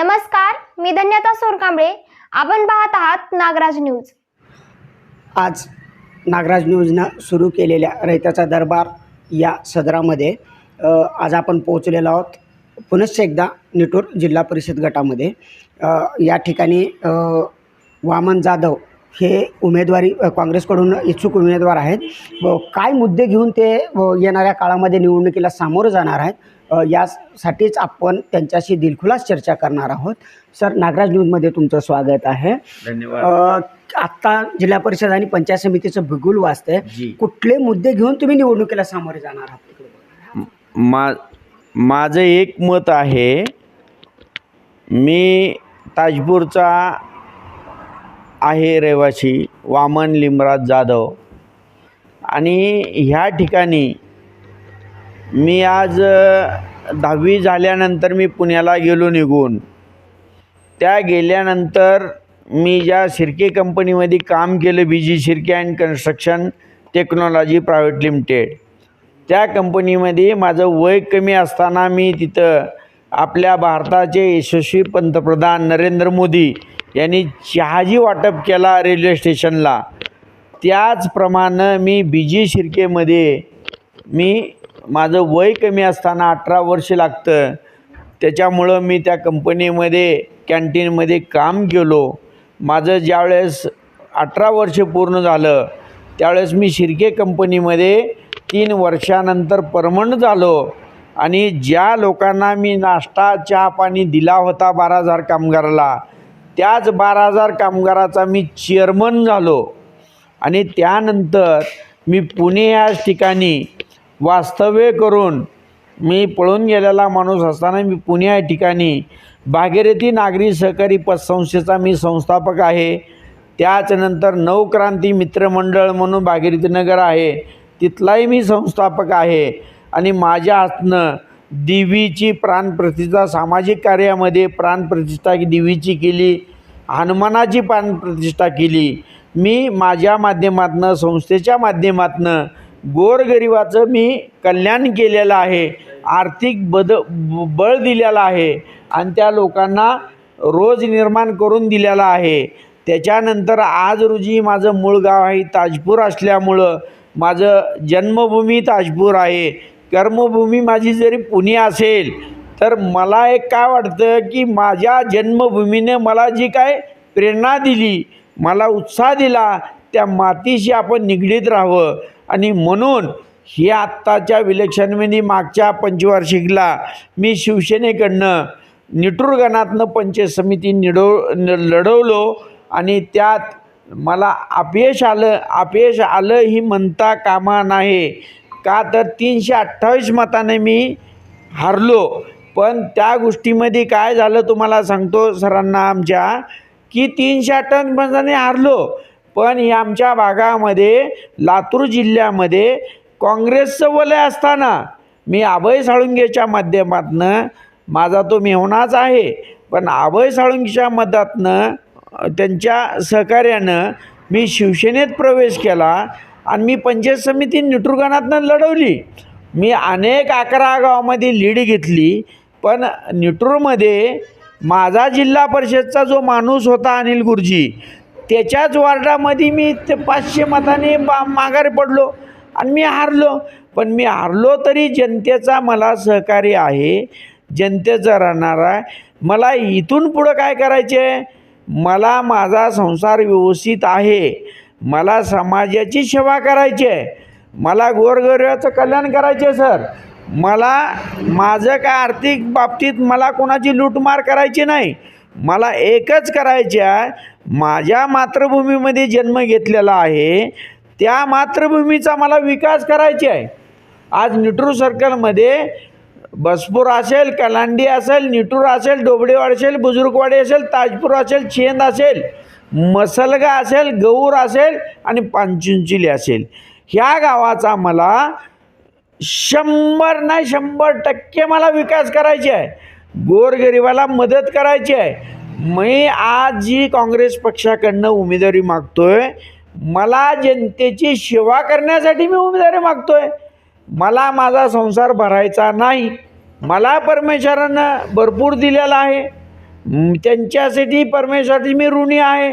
नमस्कार मी धन्यता सोरकांबळे आपण पाहत आहात नागराज न्यूज. आज नागराज न्यूजनं सुरू केलेल्या रयताचा दरबार या सदरामध्ये आज आपण पोहोचलेलो आहोत पुनश्च एकदा निटूर जिल्हा परिषद गटामध्ये. या ठिकाणी वामन जाधव हे उमेदवारी काँग्रेसकडून इच्छुक उमेदवार आहेत. व काय मुद्दे घेऊन ते व येणाऱ्या काळामध्ये निवडणुकीला सामोरं जाणार आहेत यासाठीच आपण त्यांच्याशी दिलखुलास चर्चा करणार आहोत. सर नागराज न्यूजमध्ये तुमचं स्वागत आहे. धन्यवाद. आत्ता जिल्हा परिषद आणि पंचायत समितीचं बिगुल वाजतंय जी. कुठले मुद्दे घेऊन तुम्ही निवडणुकीला सामोरे जाणार आहात मा माझं एक मत आहे मी ताजपूरचा आहे रहिवासी वामन लिमराज जाधव. आणि ह्या ठिकाणी मी आज दहावी झाल्यानंतर मी पुण्याला गेलो निघून. त्या गेल्यानंतर मी ज्या शिर्के कंपनीमध्ये काम केलं B G Shirke and construction technology private limited त्या कंपनीमध्ये माझं वय कमी असताना मी तिथं आपल्या भारताचे यशस्वी पंतप्रधान नरेंद्र मोदी यांनी चहाजी वाटप केला रेल्वे स्टेशनला. त्याचप्रमाणे मी बी जी शिर्केमध्ये मी माझं वय कमी असताना अठरा वर्ष लागतं. त्याच्यामुळं मी त्या कंपनीमध्ये कॅन्टीनमध्ये काम केलो. माझं ज्यावेळेस अठरा वर्ष पूर्ण झालं त्यावेळेस मी शिर्के कंपनीमध्ये तीन वर्षानंतर परमनंट झालो. आणि ज्या लोकांना मी नाश्ता चहा पाणी दिला होता बारा हजार कामगाराला त्याच बारा हजार कामगाराचा मी चेअरमन झालो. आणि त्यानंतर मी पुणे याच ठिकाणी वास्तव्य करून मी पळून गेलेला माणूस असताना मी पुणे या ठिकाणी भागीरथी नागरी सहकारी पतसंस्थेचा मी संस्थापक आहे. त्याचनंतर नवक्रांती मित्रमंडळ म्हणून भागीरथीनगर आहे. तिथलाही मी संस्थापक आहे. आणि माझ्या हातनं देवीची प्राणप्रतिष्ठा सामाजिक कार्यामध्ये प्राणप्रतिष्ठा देवीची केली हनुमानाची प्राणप्रतिष्ठा केली. मी माझ्या माध्यमातनं संस्थेच्या माध्यमातनं गोरगरिबाचं मी कल्याण केलेलं आहे आर्थिक बद ब- बळ दिलेलं आहे आणि त्या लोकांना रोज निर्माण करून दिलेला आहे. त्याच्यानंतर आज रोजी माझं मूळ गाव आहे ताजपूर असल्यामुळं माझं जन्मभूमी ताजपूर आहे. कर्मभूमी माझी जरी पुणे असेल तर मला एक काय वाटतं की माझ्या जन्मभूमीने मला जी काय प्रेरणा दिली मला उत्साह दिला त्या मातीशी आपण निगडीत राहावं. आणि म्हणून ही आत्ताच्या विलक्षणवेनी मागच्या पंचवार्षिकला मी शिवसेनेकडनं निटूरगणातनं पंचायत समिती निडव न लढवलो आणि त्यात मला अपयश आलं अपयश आलं ही म्हणता कामा नाही का तर तीनशे अठ्ठावीस मताने मी हारलो. पण त्या गोष्टीमध्ये काय झालं तुम्हाला सांगतो सरांना आमच्या की तीनशे अठ्ठावन्न मताने हारलो. पण ही आमच्या भागामध्ये लातूर जिल्ह्यामध्ये काँग्रेसचं वलय असताना मी अभय साळुंगेच्या माध्यमातनं माझा तो मेहनाच आहे पण अभय साळुंगेच्या मतातनं त्यांच्या सहकार्यानं मी शिवसेनेत प्रवेश केला आणि मी पंचायत समिती निटुरगणातनं लढवली. मी अनेक अकरा गावामध्ये लीड घेतली पण निटूरमध्ये माझा जिल्हा परिषदचा जो माणूस होता अनिल गुरुजी त्याच्याच वार्डामध्ये मी ते पाचशे मताने बा माघारी पडलो आणि मी हारलो. पण मी हारलो तरी जनतेचा मला सहकार्य आहे. जनतेचं राहणार आहे. मला इथून पुढं काय करायचे? आहे मला माझा संसार व्यवस्थित आहे. मला समाजाची सेवा करायची आहे. मला गोरगरिबाचं कल्याण करायचे आहे सर. मला माझं काय आर्थिक बाबतीत मला कोणाची लूटमार करायची नाही. मला एकच करायचे आहे. माझ्या मातृभूमीमध्ये जन्म घेतलेला आहे त्या मातृभूमीचा मला विकास करायची आहे. आज निटूर सर्कलमध्ये बसपूर असेल कलांडी असेल निटूर असेल डोबडेवाड असेल बुजुर्गवाडी असेल ताजपूर असेल चेंद असेल मसलगा असेल गौर असेल आणि पांचुंचिली असेल. ह्या गावाचा मला शंभर नाही शंभर टक्के मला विकास करायचे आहे. गोरगरिबाला मदत करायची आहे. मी आज जी काँग्रेस पक्षाकडनं उमेदवारी मागतोय मला जनतेची सेवा करण्यासाठी मी उमेदवारी मागतोय. मला माझा संसार भरायचा नाही. मला परमेश्वरानं भरपूर दिलेला आहे. त्यांच्यासाठी परमेश्वरासाठी मी ऋणी आहे.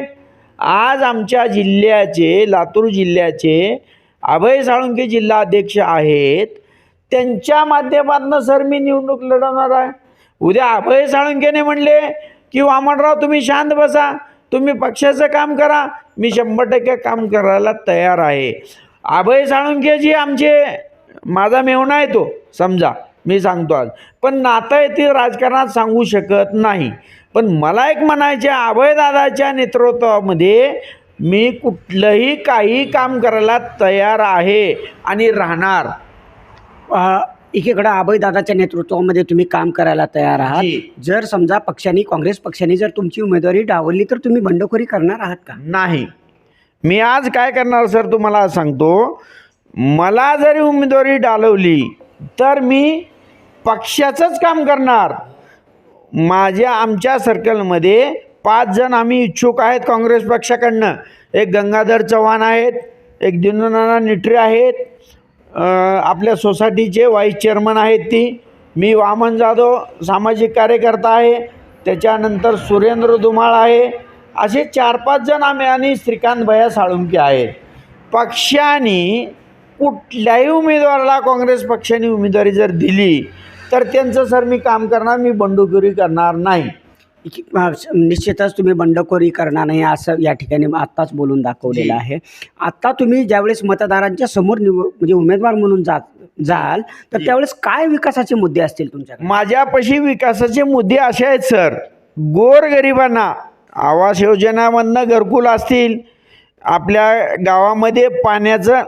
आज आमच्या जिल्ह्याचे लातूर जिल्ह्याचे अभय साळुंके जिल्हा अध्यक्ष आहेत. त्यांच्या माध्यमातून सर मी निवडणूक लढवणार आहे. उद्या अभय साळुंकेने म्हणले की वामनराव तुम्ही शांत बसा. तुम्ही पक्षाचं काम करा. मी शंभर टक्के काम करायला तयार आहे. अभय साळुंकेजी आमचे माझा मेवणा आहे तो समजा मी सांगतो आज. पण नातं येथील राजकारणात सांगू शकत नाही. पण मला एक म्हणायचे अभयदादाच्या नेतृत्वामध्ये मी कुठलंही काही काम करायला तयार आहे आणि राहणार. एकीकडं अभयदादाच्या नेतृत्वामध्ये तुम्ही काम करायला तयार आहात. जर समजा पक्षाने काँग्रेस पक्षाने जर तुमची उमेदवारी डावलली तर तुम्ही बंडखोरी करणार आहात का? नाही. मी आज काय करणार सर तुम्हाला सांगतो. मला जरी उमेदवारी डालवली तर मी पक्षाचंच काम करणार. माझ्या आमच्या सर्कलमध्ये पाच जण आम्ही इच्छुक आहेत काँग्रेस पक्षाकडनं. एक गंगाधर चव्हाण आहेत एक दिननाना निटरे आहेत आपल्या सोसायटीचे व्हाईस चेअरमन आहेत ती. मी वामन जाधव सामाजिक कार्यकर्ता आहे. त्याच्यानंतर सुरेंद्र धुमाळ आहे. असे चार पाच जण आम्ही आणि श्रीकांत भैया साळुंके आहेत. पक्षाने कुठल्याही उमेदवाराला काँग्रेस पक्षाने उमेदवारी जर दिली तर त्यांचं सर मी काम करणार मी बंडखोरी करणार नाही. निश्चितच तुम्ही बंडखोरी करणार नाही असं या ठिकाणी आत्ताच बोलून दाखवलेलं. आहे. आता तुम्ही ज्यावेळेस मतदारांच्या समोर निव म्हणजे उमेदवार म्हणून जा जाल तर. त्यावेळेस काय विकासाचे मुद्दे असतील तुमच्याकडे? माझ्यापाशी विकासाचे मुद्दे असे आहेत सर. गोरगरिबांना आवास योजनामधनं घरकुल असतील. आपल्या गावामध्ये पाण्याचं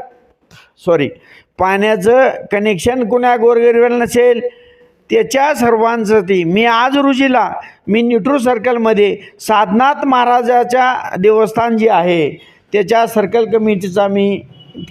सॉरी पाण्याचं कनेक्शन कुणा गोरगरिबाला नसेल त्याच्या सर्वांसाठी मी आज रोजीला मी न्यूट्रू सर्कलमध्ये साधनाथ महाराजाच्या देवस्थान जे आहे त्याच्या सर्कल कमिटीचा मी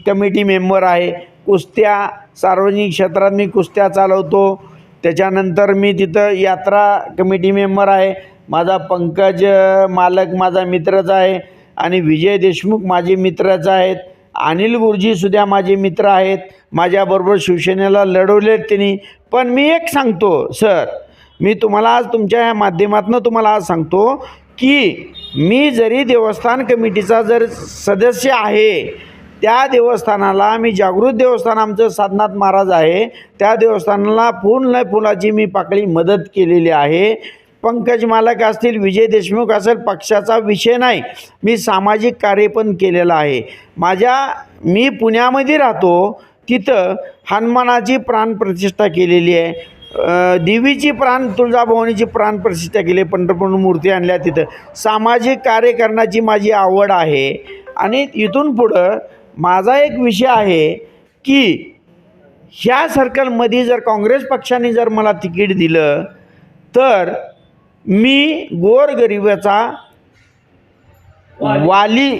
कमिटी मेंबर आहे. कुस्त्या सार्वजनिक क्षेत्रात मी कुस्त्या चालवतो. त्याच्यानंतर मी तिथं यात्रा कमिटी मेंबर आहे. माझा पंकज मालक माझा मित्रच आहे. आणि विजय देशमुख माझे मित्रच आहेत. अनिल गुरुजीसुद्धा माझे मित्र आहेत. माझ्याबरोबर शिवसेनेला लढवलेत त्यांनी पण मी एक सांगतो सर मी तुम्हाला आज तुमच्या या माध्यमातून तुम्हाला आज सांगतो की मी जरी देवस्थान कमिटीचा जर सदस्य आहे त्या देवस्थानाला मी जागृत देवस्थान आमचं साधनाथ महाराज आहे. त्या देवस्थानाला फुल न फुलाची मी पाकळी मदत केलेली आहे. पंकज मालक असतील विजय देशमुख असेल पक्षाचा विषय नाही. मी सामाजिक कार्य पण केलेलं आहे. माझ्या मी पुण्यामध्ये राहतो. तिथं हनुमानाची प्राणप्रतिष्ठा केलेली आहे. देवीची प्राण तुळजाभवानीची प्राणप्रतिष्ठा केली आहे पंढरपूर मूर्ती आणल्या तिथं. सामाजिक कार्य करण्याची माझी आवड आहे. आणि इथून पुढं माझा एक विषय आहे की ह्या सर्कलमध्ये जर काँग्रेस पक्षाने जर मला तिकीट दिलं तर मी गोरगरिबाचा वाली.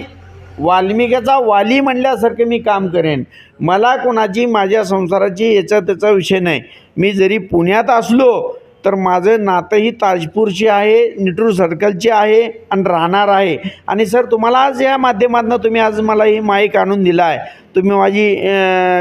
वाल्मिकाचा वाली म्हणल्यासारखं मी काम करेन. मला कोणाची माझ्या संसाराची याचा त्याचा विषय नाही. मी जरी पुण्यात असलो तर माझं नातंही ताजपूरची आहे निटूर सर्कलची आहे आणि राहणार आहे. आणि सर तुम्हाला आज या माध्यमातून तुम्ही आज मला ही माईक आणून दिला आहे तुम्ही माझी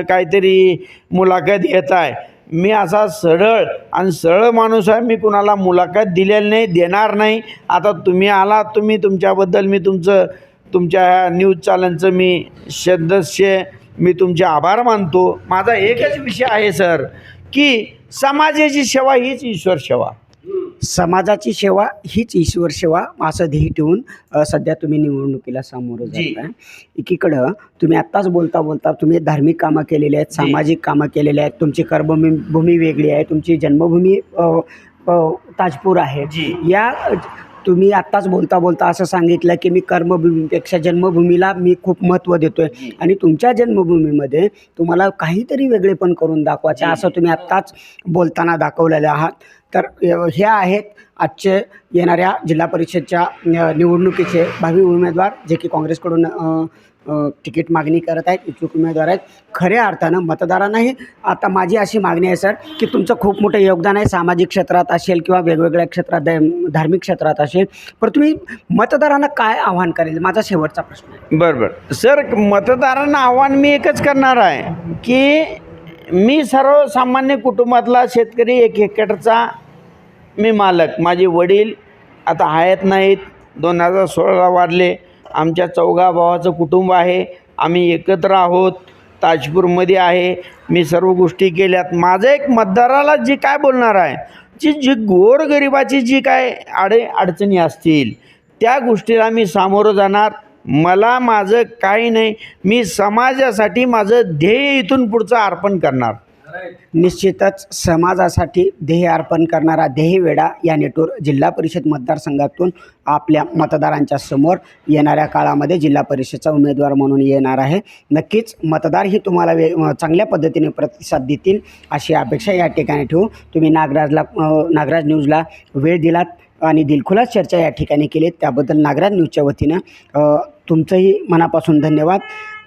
काहीतरी मुलाखत घेत आहे मी असा सरळ आणि सरळ माणूस आहे मी कुणाला मुलाखत दिलेली नाही देणार नाही. आता तुम्ही आलात तुम्ही तुमच्याबद्दल मी तुमचं तुमच्या ह्या न्यूज चॅनलचं मी सदस्य मी तुमचे आभार मानतो. माझा एकच विषय आहे सर की समाजाची सेवा हीच ईश्वर सेवा. समाजाची सेवा हीच ईश्वर सेवा असं ध्येय ठेवून सध्या तुम्ही निवडणुकीला सामोरं. जात आहे एकीकडं तुम्ही आत्ताच बोलता बोलता तुम्ही धार्मिक कामं केलेली आहेत. सामाजिक कामं केलेली आहेत तुमची कर्मभूमी भूमी वेगळी आहे तुमची जन्मभूमी ताजपूर आहे. या तुम्ही आत्ताच बोलता बोलता असं सांगितलं की मी कर्मभूमीपेक्षा जन्मभूमीला मी खूप महत्त्व देतोय. आणि तुमच्या जन्मभूमीमध्ये तुम्हाला काहीतरी वेगळे पण करून दाखवायचं. असं तुम्ही आत्ताच बोलताना दाखवलेले आहात तर हे आहेत आजचे येणाऱ्या जिल्हा परिषदच्या निवडणुकीचे भावी उमेदवार जे की काँग्रेसकडून तिकीट मागणी करत आहेत इच्छुक उमेदवार आहेत. खऱ्या अर्थानं मतदारांनाही आता माझी अशी मागणी आहे सर की तुमचं खूप मोठं योगदान आहे सामाजिक क्षेत्रात असेल किंवा वेगवेगळ्या क्षेत्रात धार्मिक क्षेत्रात असेल. पण तुम्ही मतदारांना काय आव्हान करेल? माझा शेवटचा प्रश्न आहे. बरं बरं. सर मतदारांना आव्हान मी एकच करणार आहे की मी सर्वसामान्य कुटुंबातला शेतकरी एक हेक्टरचा मी मालक. माझे वडील आता आहेत नाहीत. दोन हजार सोळाला वाढले आमच्या चौघा भावाचं कुटुंब आहे. आम्ही एकत्र आहोत. ताजपूरमध्ये आहे. मी सर्व गोष्टी केल्यात. माझं एक मतदाराला जी काय बोलणार आहे जी जी गोरगरिबाची जी काय आडे अडचणी असतील त्या गोष्टीला मी सामोरं जाणार. मला माझं काही नाही. मी समाजासाठी माझं ध्येय इथून पुढचं अर्पण करणार. निश्चितच समाजासाठी ध्येय अर्पण करणारा ध्येयवेडा या नेटूर जिल्हा परिषद मतदारसंघातून आपल्या मतदारांच्या समोर येणाऱ्या काळामध्ये जिल्हा परिषदचा उमेदवार म्हणून येणार आहे. नक्कीच मतदारही तुम्हाला वे चांगल्या पद्धतीने प्रतिसाद देतील अशी अपेक्षा या ठिकाणी ठेवू तुम्ही नागराजला नागराज न्यूजला वेळ दिलात. आणि दिलखुलास चर्चा या ठिकाणी केली. त्याबद्दल नागराज न्यूजच्या वतीनं तुमचंही मनापासून धन्यवाद.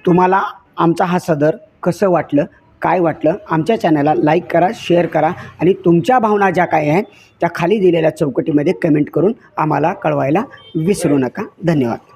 तुम्हाला आमचा हा सदर कसं वाटलं काय वाटलं आमच्या चॅनलला लाईक करा शेअर करा आणि तुमच्या भावना ज्या काय आहेत त्या खाली दिलेल्या चौकटीमध्ये कमेंट करून आम्हाला कळवायला विसरू नका. धन्यवाद.